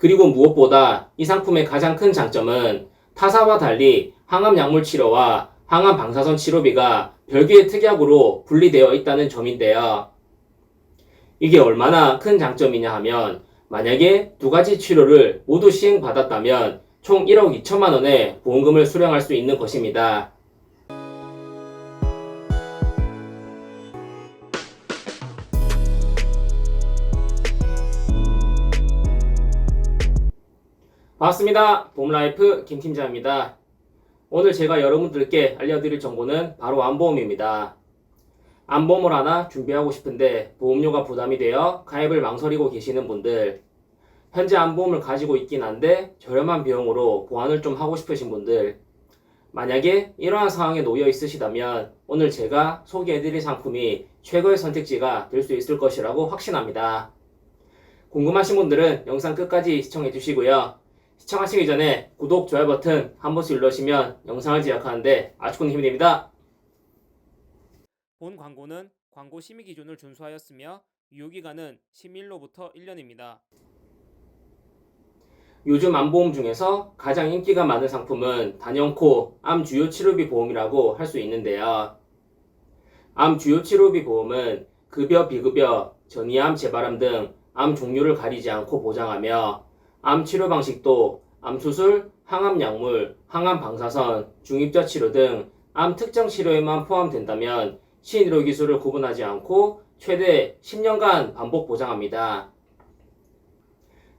그리고 무엇보다 이 상품의 가장 큰 장점은 타사와 달리 항암 약물 치료와 항암 방사선 치료비가 별개의 특약으로 분리되어 있다는 점인데요. 이게 얼마나 큰 장점이냐 하면 만약에 두 가지 치료를 모두 시행받았다면 총 1억 2천만 원의 보험금을 수령할 수 있는 것입니다. 반갑습니다. 봄라이프 김팀장입니다. 오늘 제가 여러분들께 알려드릴 정보는 바로 안보험입니다. 안보험을 하나 준비하고 싶은데 보험료가 부담이 되어 가입을 망설이고 계시는 분들, 현재 안보험을 가지고 있긴 한데 저렴한 비용으로 보완을 좀 하고 싶으신 분들, 만약에 이러한 상황에 놓여 있으시다면 오늘 제가 소개해드릴 상품이 최고의 선택지가 될 수 있을 것이라고 확신합니다. 궁금하신 분들은 영상 끝까지 시청해 주시고요. 시청하시기 전에 구독, 좋아요 버튼 한 번씩 눌러주시면 영상을 제작하는데 아주 큰 힘이 됩니다. 본 광고는 광고 심의 기준을 준수하였으며 유효기간은 10일로부터 1년입니다. 요즘 암보험 중에서 가장 인기가 많은 상품은 단연코 암 주요 치료비 보험이라고 할 수 있는데요. 암 주요 치료비 보험은 급여, 비급여, 전이암, 재발암 등 암 종류를 가리지 않고 보장하며 암 치료 방식도 암 수술, 항암 약물, 항암 방사선, 중입자 치료 등 암 특정 치료에만 포함된다면 신의료 기술을 구분하지 않고 최대 10년간 반복 보장합니다.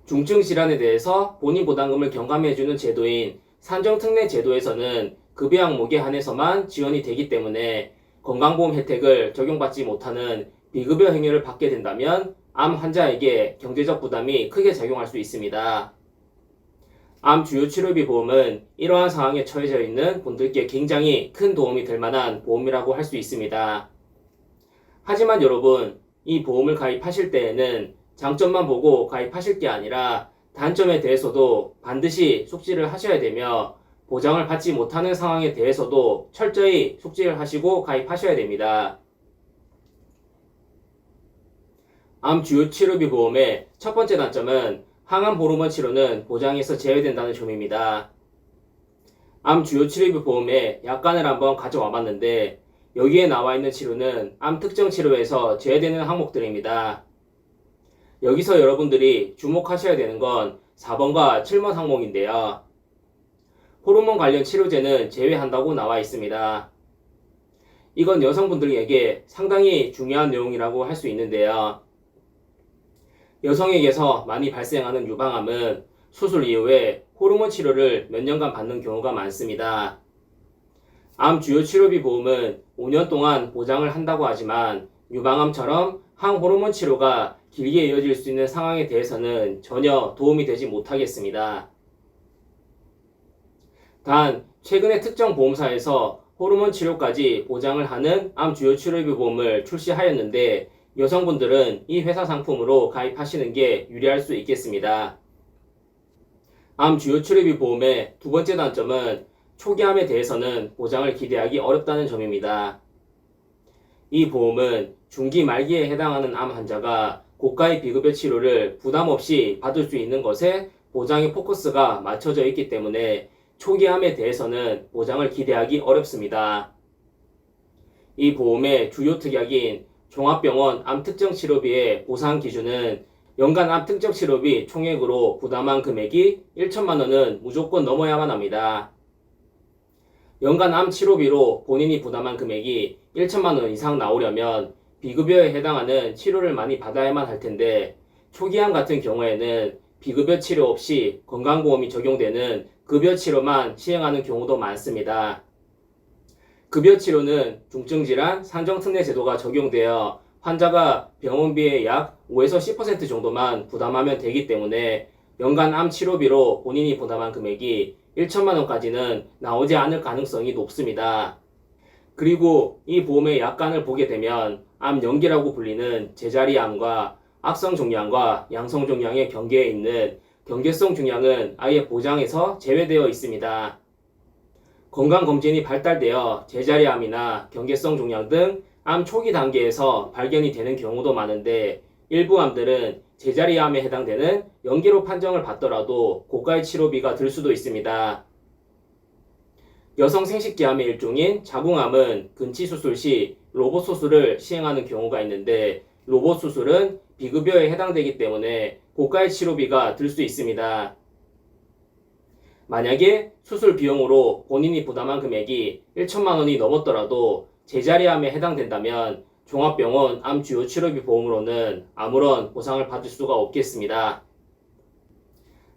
중증 질환에 대해서 본인 부담금을 경감해주는 제도인 산정특례 제도에서는 급여 항목에 한해서만 지원이 되기 때문에 건강보험 혜택을 적용받지 못하는 비급여 행위를 받게 된다면 암 환자에게 경제적 부담이 크게 작용할 수 있습니다. 암 주요 치료비 보험은 이러한 상황에 처해져 있는 분들께 굉장히 큰 도움이 될 만한 보험이라고 할 수 있습니다. 하지만 여러분, 이 보험을 가입하실 때에는 장점만 보고 가입하실 게 아니라 단점에 대해서도 반드시 숙지를 하셔야 되며 보장을 받지 못하는 상황에 대해서도 철저히 숙지를 하시고 가입하셔야 됩니다. 암 주요 치료비 보험의 첫 번째 단점은 항암 호르몬 치료는 보장에서 제외된다는 점입니다. 암 주요 치료비 보험의 약관을 한번 가져와 봤는데 여기에 나와 있는 치료는 암 특정 치료에서 제외되는 항목들입니다. 여기서 여러분들이 주목하셔야 되는 건 4번과 7번 항목인데요. 호르몬 관련 치료제는 제외한다고 나와 있습니다. 이건 여성분들에게 상당히 중요한 내용이라고 할 수 있는데요. 여성에게서 많이 발생하는 유방암은 수술 이후에 호르몬 치료를 몇 년간 받는 경우가 많습니다. 암 주요 치료비 보험은 5년 동안 보장을 한다고 하지만 유방암처럼 항호르몬 치료가 길게 이어질 수 있는 상황에 대해서는 전혀 도움이 되지 못하겠습니다. 단, 최근에 특정 보험사에서 호르몬 치료까지 보장을 하는 암 주요 치료비 보험을 출시하였는데 여성분들은 이 회사 상품으로 가입하시는 게 유리할 수 있겠습니다. 암 주요 치료비 보험의 두 번째 단점은 초기암에 대해서는 보장을 기대하기 어렵다는 점입니다. 이 보험은 중기 말기에 해당하는 암 환자가 고가의 비급여 치료를 부담 없이 받을 수 있는 것에 보장의 포커스가 맞춰져 있기 때문에 초기암에 대해서는 보장을 기대하기 어렵습니다. 이 보험의 주요 특약인 종합병원 암특정 치료비의 보상 기준은 연간 암특정 치료비 총액으로 부담한 금액이 1천만 원은 무조건 넘어야만 합니다. 연간 암 치료비로 본인이 부담한 금액이 1천만 원 이상 나오려면 비급여에 해당하는 치료를 많이 받아야만 할 텐데 초기암 같은 경우에는 비급여 치료 없이 건강보험이 적용되는 급여 치료만 시행하는 경우도 많습니다. 급여 치료는 중증질환 산정특례 제도가 적용되어 환자가 병원비의 약 5에서 10% 정도만 부담하면 되기 때문에 연간 암 치료비로 본인이 부담한 금액이 1천만 원까지는 나오지 않을 가능성이 높습니다. 그리고 이 보험의 약관을 보게 되면 암 연기라고 불리는 제자리 암과 악성 종양과 양성 종양의 경계에 있는 경계성 종양은 아예 보장에서 제외되어 있습니다. 건강검진이 발달되어 제자리암이나 경계성 종양 등 암 초기 단계에서 발견이 되는 경우도 많은데 일부 암들은 제자리암에 해당되는 연기로 판정을 받더라도 고가의 치료비가 들 수도 있습니다. 여성 생식기암의 일종인 자궁암은 근치 수술 시 로봇 수술을 시행하는 경우가 있는데 로봇 수술은 비급여에 해당되기 때문에 고가의 치료비가 들 수 있습니다. 만약에 수술 비용으로 본인이 부담한 금액이 1천만 원이 넘었더라도 제자리암에 해당된다면 종합병원 암 주요 치료비 보험으로는 아무런 보상을 받을 수가 없겠습니다.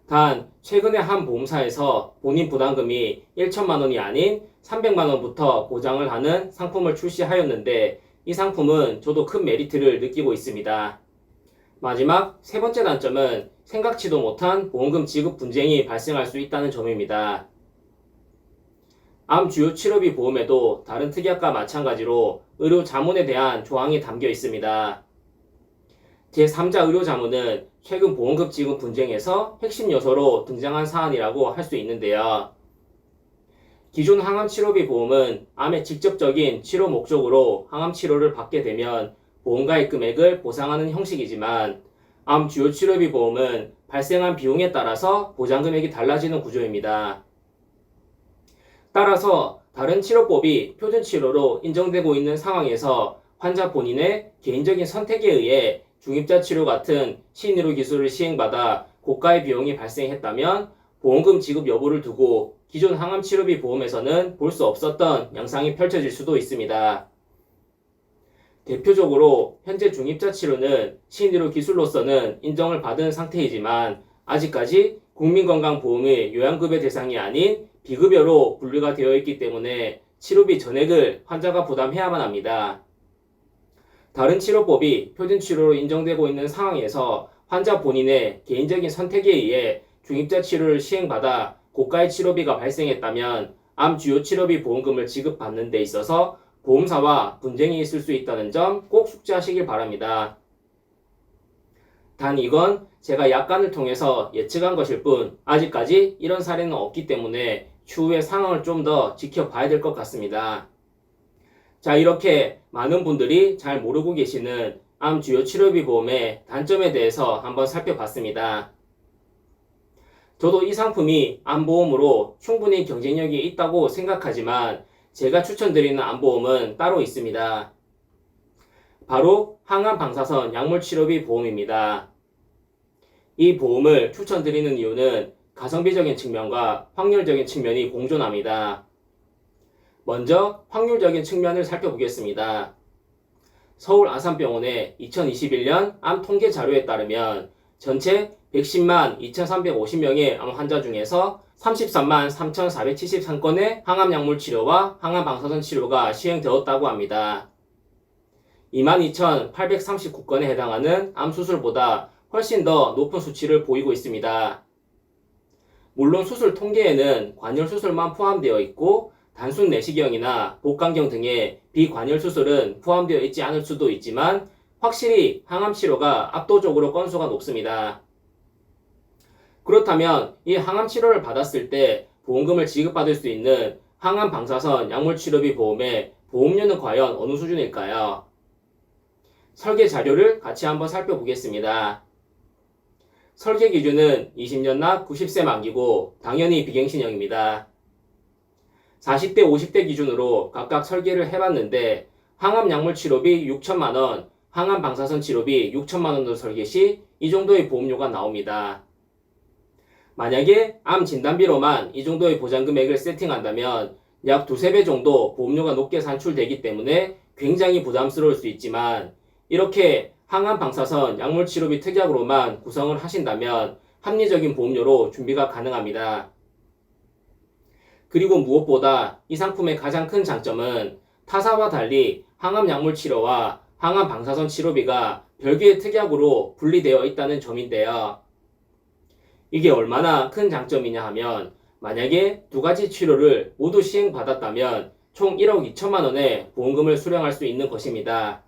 단 최근에 한 보험사에서 본인 부담금이 1천만 원이 아닌 300만 원부터 보장을 하는 상품을 출시하였는데 이 상품은 저도 큰 메리트를 느끼고 있습니다. 마지막 세 번째 단점은 생각지도 못한 보험금 지급 분쟁이 발생할 수 있다는 점입니다. 암 주요 치료비 보험에도 다른 특약과 마찬가지로 의료 자문에 대한 조항이 담겨 있습니다. 제3자 의료 자문은 최근 보험금 지급 분쟁에서 핵심 요소로 등장한 사안이라고 할 수 있는데요. 기존 항암 치료비 보험은 암의 직접적인 치료 목적으로 항암 치료를 받게 되면 보험가입 금액을 보상하는 형식이지만 암 주요 치료비 보험은 발생한 비용에 따라서 보장 금액이 달라지는 구조입니다. 따라서 다른 치료법이 표준 치료로 인정되고 있는 상황에서 환자 본인의 개인적인 선택에 의해 중입자 치료 같은 신의료 기술을 시행받아 고가의 비용이 발생했다면 보험금 지급 여부를 두고 기존 항암 치료비 보험에서는 볼 수 없었던 양상이 펼쳐질 수도 있습니다. 대표적으로 현재 중입자 치료는 신의료 기술로서는 인정을 받은 상태이지만 아직까지 국민건강보험의 요양급여 대상이 아닌 비급여로 분류가 되어 있기 때문에 치료비 전액을 환자가 부담해야만 합니다. 다른 치료법이 표준 치료로 인정되고 있는 상황에서 환자 본인의 개인적인 선택에 의해 중입자 치료를 시행받아 고가의 치료비가 발생했다면 암 주요 치료비 보험금을 지급받는 데 있어서 보험사와 분쟁이 있을 수 있다는 점 꼭 숙지하시길 바랍니다. 단 이건 제가 약관을 통해서 예측한 것일 뿐 아직까지 이런 사례는 없기 때문에 추후의 상황을 좀 더 지켜봐야 될 것 같습니다. 자, 이렇게 많은 분들이 잘 모르고 계시는 암 주요 치료비 보험의 단점에 대해서 한번 살펴봤습니다. 저도 이 상품이 암보험으로 충분히 경쟁력이 있다고 생각하지만 제가 추천드리는 암보험은 따로 있습니다. 바로 항암 방사선 약물 치료비 보험입니다. 이 보험을 추천드리는 이유는 가성비적인 측면과 확률적인 측면이 공존합니다. 먼저 확률적인 측면을 살펴보겠습니다. 서울 아산병원의 2021년 암 통계 자료에 따르면 전체 110만 2,350명의 암 환자 중에서 33만 3,473건의 항암 약물 치료와 항암 방사선 치료가 시행되었다고 합니다. 22,839건에 해당하는 암 수술보다 훨씬 더 높은 수치를 보이고 있습니다. 물론 수술 통계에는 관열 수술만 포함되어 있고 단순 내시경이나 복강경 등의 비관열 수술은 포함되어 있지 않을 수도 있지만 확실히 항암 치료가 압도적으로 건수가 높습니다. 그렇다면 이 항암 치료를 받았을 때 보험금을 지급받을 수 있는 항암 방사선 약물 치료비 보험의 보험료는 과연 어느 수준일까요? 설계 자료를 같이 한번 살펴보겠습니다. 설계 기준은 20년 납 90세 만기고 당연히 비갱신형입니다. 40대 50대 기준으로 각각 설계를 해봤는데 항암 약물 치료비 6천만원, 항암 방사선 치료비 6천만원으로 설계 시 이 정도의 보험료가 나옵니다. 만약에 암 진단비로만 이 정도의 보장 금액을 세팅한다면 약 두세 배 정도 보험료가 높게 산출되기 때문에 굉장히 부담스러울 수 있지만 이렇게 항암 방사선 약물 치료비 특약으로만 구성을 하신다면 합리적인 보험료로 준비가 가능합니다. 그리고 무엇보다 이 상품의 가장 큰 장점은 타사와 달리 항암 약물 치료와 항암 방사선 치료비가 별개의 특약으로 분리되어 있다는 점인데요. 이게 얼마나 큰 장점이냐 하면 만약에 두 가지 치료를 모두 시행받았다면 총 1억 2천만 원의 보험금을 수령할 수 있는 것입니다.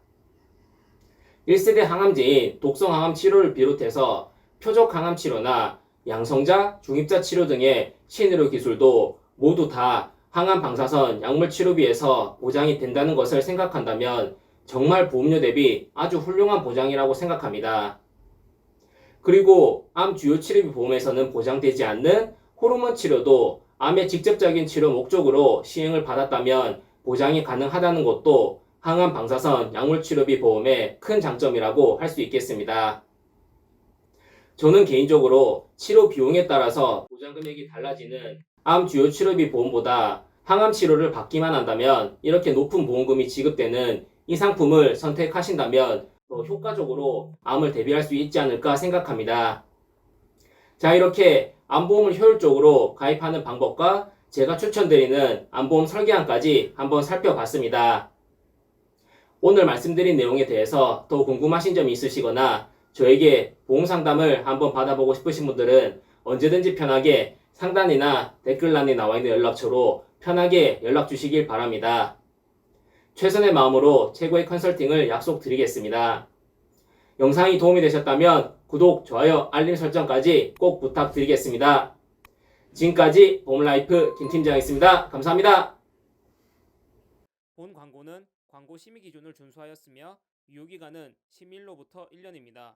1세대 항암제인 독성 항암 치료를 비롯해서 표적 항암 치료나 양성자, 중입자 치료 등의 신의료 기술도 모두 다 항암 방사선 약물 치료비에서 보장이 된다는 것을 생각한다면 정말 보험료 대비 아주 훌륭한 보장이라고 생각합니다. 그리고 암 주요 치료비 보험에서는 보장되지 않는 호르몬 치료도 암의 직접적인 치료 목적으로 시행을 받았다면 보장이 가능하다는 것도 항암 방사선 약물 치료비 보험의 큰 장점이라고 할 수 있겠습니다. 저는 개인적으로 치료 비용에 따라서 보장 금액이 달라지는 암 주요 치료비 보험보다 항암 치료를 받기만 한다면 이렇게 높은 보험금이 지급되는 이 상품을 선택하신다면 더 효과적으로 암을 대비할 수 있지 않을까 생각합니다. 자, 이렇게 암보험을 효율적으로 가입하는 방법과 제가 추천드리는 암보험 설계안까지 한번 살펴봤습니다. 오늘 말씀드린 내용에 대해서 더 궁금하신 점이 있으시거나 저에게 보험 상담을 한번 받아보고 싶으신 분들은 언제든지 편하게 상단이나 댓글란에 나와 있는 연락처로 편하게 연락 주시길 바랍니다. 최선의 마음으로 최고의 컨설팅을 약속드리겠습니다. 영상이 도움이 되셨다면 구독, 좋아요, 알림 설정까지 꼭 부탁드리겠습니다. 지금까지 보험라이프 김팀장이었습니다. 감사합니다. 본 광고는 광고 심의 기준을 준수하였으며 유효기간은 11로부터 1년입니다.